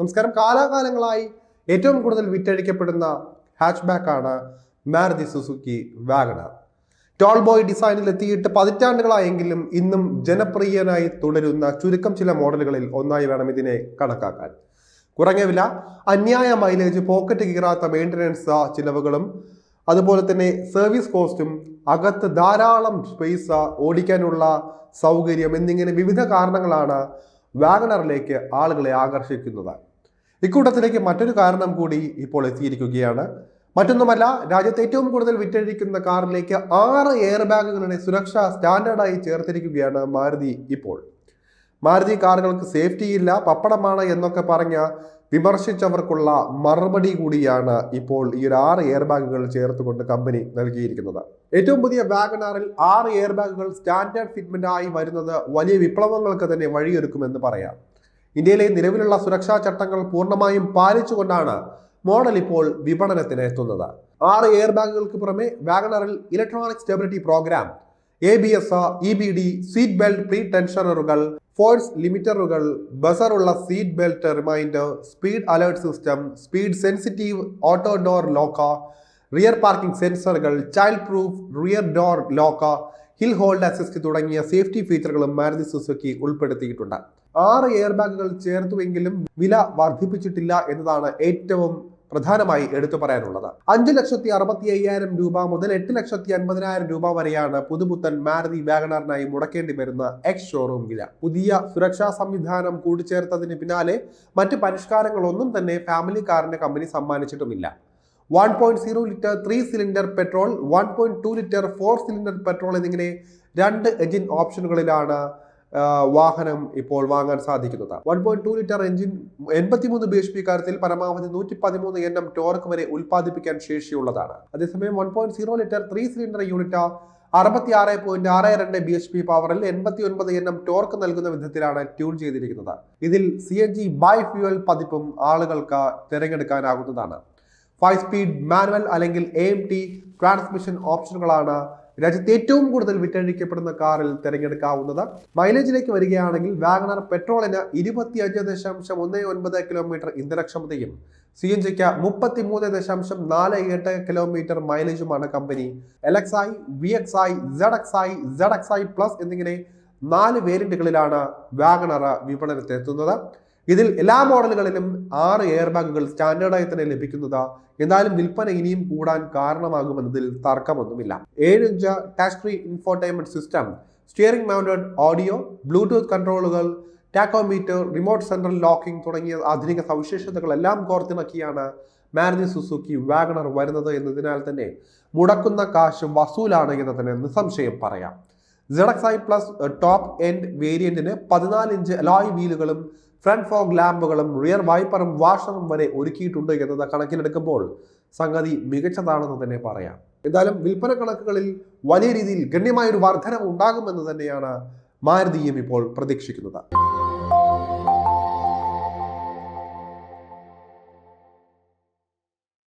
നമസ്കാരം. കാലാകാലങ്ങളായി ഏറ്റവും കൂടുതൽ വിറ്റഴിക്കപ്പെടുന്ന hatch ബാക്കാണ് Maruti Suzuki WagonR. Tall boy ഡിസൈനിൽ എത്തിയിട്ട് പതിറ്റാണ്ടുകളായെങ്കിലും ഇന്നും ജനപ്രിയനായി തുടരുന്ന ചുരുക്കം ചില മോഡലുകളിൽ ഒന്നായി വേണം ഇതിനെ കണക്കാക്കാൻ. കുറഞ്ഞ വില അന്യായ മൈലേജ് പോക്കറ്റ് കീറാത്ത മെയിന്റനൻസ് ചിലവുകളും അതുപോലെ തന്നെ സർവീസ് കോസ്റ്റും അകത്ത് ധാരാളം സ്പേസ് ഓടിക്കാനുള്ള സൗകര്യം എന്നിങ്ങനെ വിവിധ കാരണങ്ങളാണ് വാഗണറിലേക്ക് ആളുകളെ ആകർഷിക്കുന്നത് ഇക്കൂട്ടത്തിലേക്ക് മറ്റൊരു കാരണം കൂടി ഇപ്പോൾ എത്തിയിരിക്കുകയാണ്. മറ്റൊന്നുമല്ല രാജ്യത്ത് ഏറ്റവും കൂടുതൽ വിറ്റഴിക്കുന്ന കാറിലേക്ക് ആറ് എയർ ബാഗുകളുടെ സുരക്ഷ സ്റ്റാൻഡേർഡായി ചേർത്തിരിക്കുകയാണ് മാരുതി ഇപ്പോൾ. മാരുതി കാറുകൾക്ക് സേഫ്റ്റി ഇല്ല പപ്പടമാണ് എന്നൊക്കെ പറഞ്ഞ വിമർശിച്ചവർക്കുള്ള മറുപടി കൂടിയാണ് ഇപ്പോൾ ഈ ഒരു ആറ് എയർ ബാഗുകൾ ചേർത്തുകൊണ്ട് കമ്പനി നൽകിയിരിക്കുന്നത്. ഏറ്റവും പുതിയ വാഗണാറിൽ ആറ് എയർ ബാഗുകൾ സ്റ്റാൻഡേർഡ് ഫിറ്റ്മെന്റ് ആയി വരുന്നത് വലിയ വിപ്ലവങ്ങൾക്ക് തന്നെ വഴിയൊരുക്കുമെന്ന് പറയാം. ഇന്ത്യയിലെ നിലവിലുള്ള സുരക്ഷാ ചട്ടങ്ങൾ പൂർണമായും പാലിച്ചുകൊണ്ടാണ് മോഡൽ ഇപ്പോൾ വിപണനത്തിന് എത്തുന്നത്. ആറ് എയർ ബാഗുകൾക്ക് പുറമെ വാഗണറിൽ electronic stability program A B S E B D seat belt pre ടെൻഷനറുകൾ force ലിമിറ്ററുകൾ ബസറുള്ള seat belt reminder speed alert system speed sensitive auto door lock rear parking സെൻസറുകൾ child proof rear door lock hill hold assist തുടങ്ങിയ safety ഫീച്ചറുകളും Maruti Suzuki ഉൾപ്പെടുത്തിയിട്ടുണ്ട്. ആറ് air ബാഗുകൾ ചേർത്തുവെങ്കിലും വില വർദ്ധിപ്പിച്ചിട്ടില്ല എന്നതാണ് ഏറ്റവും പ്രധാനമായി എടുത്തു പറയാനുള്ളത്. അഞ്ച് ലക്ഷത്തി അറുപത്തി അയ്യായിരം രൂപ മുതൽ എട്ട് ലക്ഷത്തി അൻപതിനായിരം രൂപ വരെയാണ് പുതുപുത്തൻ മാരുതി വാഗണറിനായി മുടക്കേണ്ടി വരുന്ന എക്സ് ഷോറൂം വില. പുതിയ സുരക്ഷാ സംവിധാനം കൂടിച്ചേർത്തതിന് പിന്നാലെ മറ്റ് പരിഷ്കാരങ്ങളൊന്നും തന്നെ ഫാമിലി കാറിന്റെ company സമ്മാനിച്ചിട്ടുമില്ല. One point zero litre three cylinder petrol one point two litre four cylinder petrol എന്നിങ്ങനെ രണ്ട് എഞ്ചിൻ ഓപ്ഷനുകളിലാണ് വാഹനം ഇപ്പോൾ വാങ്ങാൻ സാധിക്കുന്നത്. One point two litre engine എൺപത്തിമൂന്ന് ബി എച്ച് പി കാര്യത്തിൽ പരമാവധി നൂറ്റി പതിമൂന്ന് എൻ എം ടോർക്ക് വരെ ഉൽപ്പാദിപ്പിക്കാൻ ശേഷിയുള്ളതാണ്. അതേസമയം one point zero litre three cylinder unit അറുപത്തി ആറ് പോയിന്റ് ആറ് രണ്ട് ബി എച്ച് പി പവറിൽ എൺപത്തി ഒൻപത് എൻ എം ടോർക്ക് നൽകുന്ന വിധത്തിലാണ് ട്യൂൺ ചെയ്തിരിക്കുന്നത്. ഇതിൽ C N G bi fuel പതിപ്പും ആളുകൾക്ക് തിരഞ്ഞെടുക്കാനാകുന്നതാണ്. ഫൈവ് സ്പീഡ് മാനുവൽ അല്ലെങ്കിൽ എ എം ടി ട്രാൻസ്മിഷൻ ഓപ്ഷനുകളാണ് രാജ്യത്ത് ഏറ്റവും കൂടുതൽ വിറ്റഴിക്കപ്പെടുന്ന കാറിൽ തിരഞ്ഞെടുക്കാവുന്നത്. മൈലേജിലേക്ക് വരികയാണെങ്കിൽ വാഗണർ പെട്രോളിന് ഇരുപത്തിയഞ്ച് ദശാംശം ഒന്ന് ഒൻപത് കിലോമീറ്റർ ഇന്ധനക്ഷമതയും സി എൻ ജിക്ക് മുപ്പത്തി മൂന്ന് ദശാംശം നാല് എട്ട് kilometre മൈലേജുമാണ് company. L I V X I Z X I Z X I plus എന്നിങ്ങനെ നാല് വേരിയന്റുകളിലാണ് വാഗണർ വിപണനത്തിലെത്തുന്നത് ഇതിൽ എല്ലാ മോഡലുകളിലും ആറ് എയർ ബാഗുകൾ സ്റ്റാൻഡേർഡായി തന്നെ ലഭിക്കുന്നത്. എന്നാലും വിൽപ്പന ഇനിയും കൂടാൻ കാരണമാകുമെന്നതിൽ തർക്കമൊന്നുമില്ല. ഏഴ് inch touch screen infotainment system steering mounted audio bluetooth കൺട്രോളുകൾ tachometer remote central locking തുടങ്ങിയ ആധുനിക സവിശേഷതകളെല്ലാം കോർത്തിണക്കിയാണ് മാരുതി സുസുക്കി വാഗണർ വരുന്നത് എന്നതിനാൽ തന്നെ മുടക്കുന്ന കാശ് വസൂലാണ് എന്ന് തന്നെ നിസ്സംശയം പറയാം. ZXi I plus top end വേരിയന്റിന് പതിനാല് ഇഞ്ച് അലോയ് വീലുകളും ഫ്രണ്ട് ഫോഗ് ലാമ്പുകളും റിയർ വൈപ്പറും വാഷറും വരെ ഒരുക്കിയിട്ടുണ്ട് എന്നത് കണക്കിലെടുക്കുമ്പോൾ സംഗതി മികച്ചതാണെന്ന് തന്നെ പറയാം. എന്തായാലും വിൽപ്പന കണക്കുകളിൽ വലിയ രീതിയിൽ ഗണ്യമായൊരു വർധനം ഉണ്ടാകുമെന്ന് തന്നെയാണ് മാരുതിയും ഇപ്പോൾ പ്രതീക്ഷിക്കുന്നത്.